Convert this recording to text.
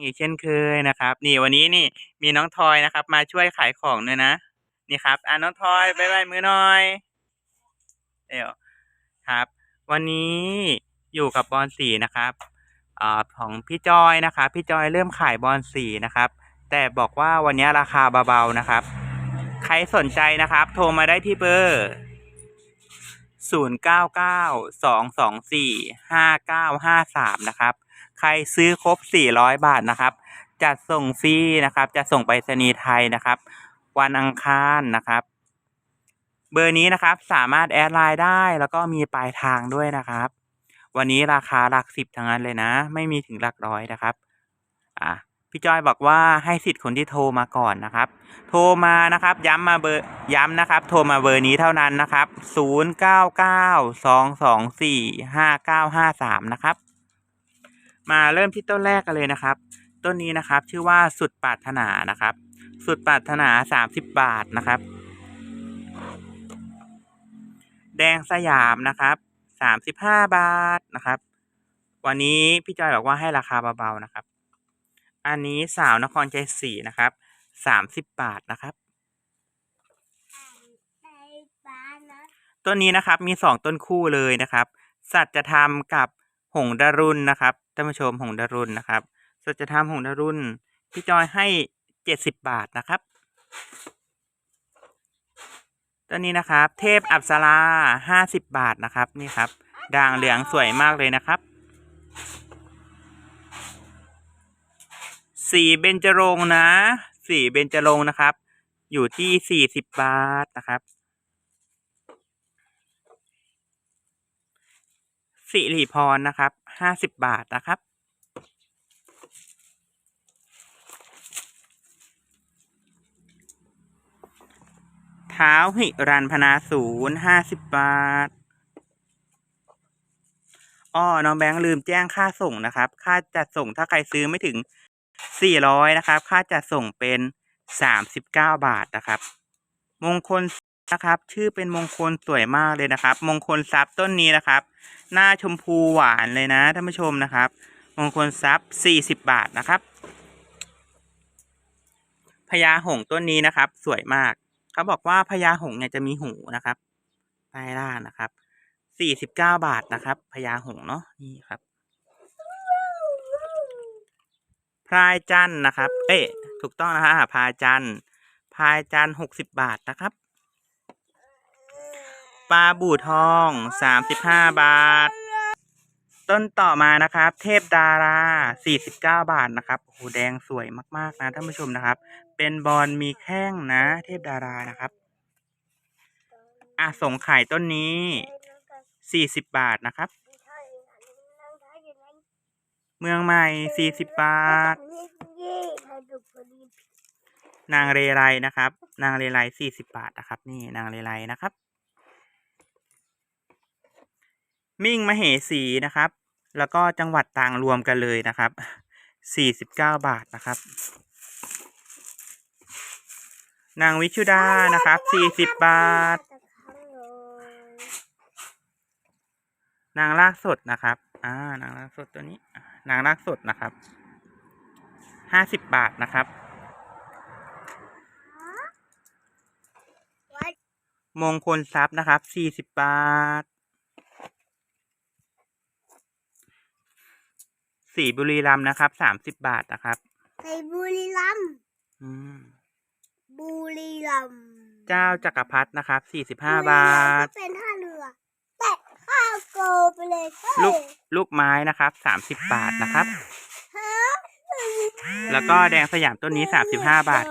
อีกเช่นเคยนะครับ นี่วันนี้นี่มีน้องทอยนะครับ มาช่วยขายของด้วยนะนี่ครับอ่าน้องทอยบายบายมือหน่อยเดี๋ยวครับ วันนี้อยู่กับบอลสีนะครับอ่าของพี่จอยนะครับ พี่จอยเริ่มขายบอลสีนะครับ แต่บอกว่าวันนี้ราคาเบาๆนะครับ ใครสนใจนะครับ โทรมาได้ที่เบอร์0 9 9 2 2 4 5 9 5 3 นะครับ ใครซื้อครบ 400 บาทนะครับ จัดส่งฟรีนะครับ จะส่งไปรษณีย์ไทยนะครับ วันอังคารนะครับ เบอร์นี้นะครับสามารถแอดไลน์ได้แล้วก็มีปลายทางด้วยนะครับ วันนี้ราคาหลักสิบทั้งนั้นเลยนะ ไม่มีถึงหลักร้อยนะครับ อะพี่จอยบอกว่าให้สิทธิ์คนที่โทรมาก่อนนะครับ โทรมานะครับ ย้ำมาเบอร์ย้ำนะครับ โทรมาเบอร์นี้เท่านั้นนะครับ 0 9 9 2 2 4 5 9 5 3 นะครับ มาเริ่มที่ต้นแรกกันเลยนะครับ ต้นนี้นะครับชื่อว่าสุดปรารถนานะครับ สุดปรารถนา30บาทนะครับ แดงสยามนะครับ35บาทนะครับ วันนี้พี่จอยบอกว่าให้ราคาเบาๆนะครับ อันนี้สาวนครใจศรีนะครับ30บาทนะครับ ต้นนี้นะครับมีสองต้นคู่เลยนะครับ สัจธรรมกับ หงดารุณนะครับท่านผู้ชมหงดารุณนะครับสัจธรรมหงดารุณพี่จอยให้เจ็ดสิบบาทนะครับต้นนี้นะครับ เทพอัปสราห้าสิบบาทนะครับนี่ครับ ด่างเหลืองสวยมากเลยนะครับ สีเบญจรงนะ สีเบญจรงนะครับ อยู่ที่สี่สิบบาทนะครับ สิริพรนะครับ ห้าสิบบาทนะครับ เท้าหิรันพนาศูนย์ห้าสิบบาท อ้อ น้องแบงค์ลืมแจ้งค่าส่งนะครับ ค่าจัดส่งถ้าใครซื้อไม่ถึงสี่ร้อยนะครับ ค่าจัดส่งเป็นสามสิบเก้าบาทนะครับ มงคล นะครับ ชื่อเป็นมงคลสวยมากเลยนะครับ มงคลทรัพย์ต้นนี้นะครับ หน้าชมพูหวานเลยนะท่านผู้ชมนะครับ มงคลทรัพย์สี่สิบบาทนะครับพญาหงต้นนี้นะครับ สวยมาก เขาบอกว่าพญาหงเนี่ยจะมีหูนะครับใต้ล่างนะครับสี่สิบเก้าบาทนะครับพญาหงเนาะนี่ครับพายจันนะครับ เอ๊ะถูกต้องนะฮะพายจันพายจันหกสิบบาทนะครับ ปลาบู่ทองสามสิบห้าบาท ต้นต่อมานะครับ เทพดาราสี่สิบเก้าบาทนะครับโอ้โหแดงสวยมากๆนะท่านผู้ชมนะครับ เป็นบอลมีแข้งนะ เทพดารานะครับอะส่งขายต้นนี้สี่สิบบาทนะครับ เมืองใหม่สี่สิบบาท นางเรไรนะครับ นางเรไรสี่สิบบาทนะครับ นี่นางเรไรนะครับ มิ่งมเหสีนะครับ แล้วก็จังหวัดต่างรวมกันเลยนะครับสี่สิบเก้าบาทนะครับ นางวิชุดานะครับสี่สิบบาท นางลากสดนะครับ อ่า นางลากสดตัวนี้อ่านางลากสดนะครับห้าสิบบาทนะครับ มงคลทรัพย์นะครับสี่สิบบาท สีบุรีรัมย์นะครับสามสิบบาทนะครับไปบุรีรัมย์อืมบุรีรัมย์เจ้าจักรพรรดินะครับสี่สิบห้าบาท บุรีรัมย์ก็เป็นท่าเรือแต่ข้าวโกไปเลยเฮ้ยลูกลูกไม้นะครับสามสิบบาทนะครับ ฮะ แล้วก็แดงสยามต้นนี้สามสิบห้าบาท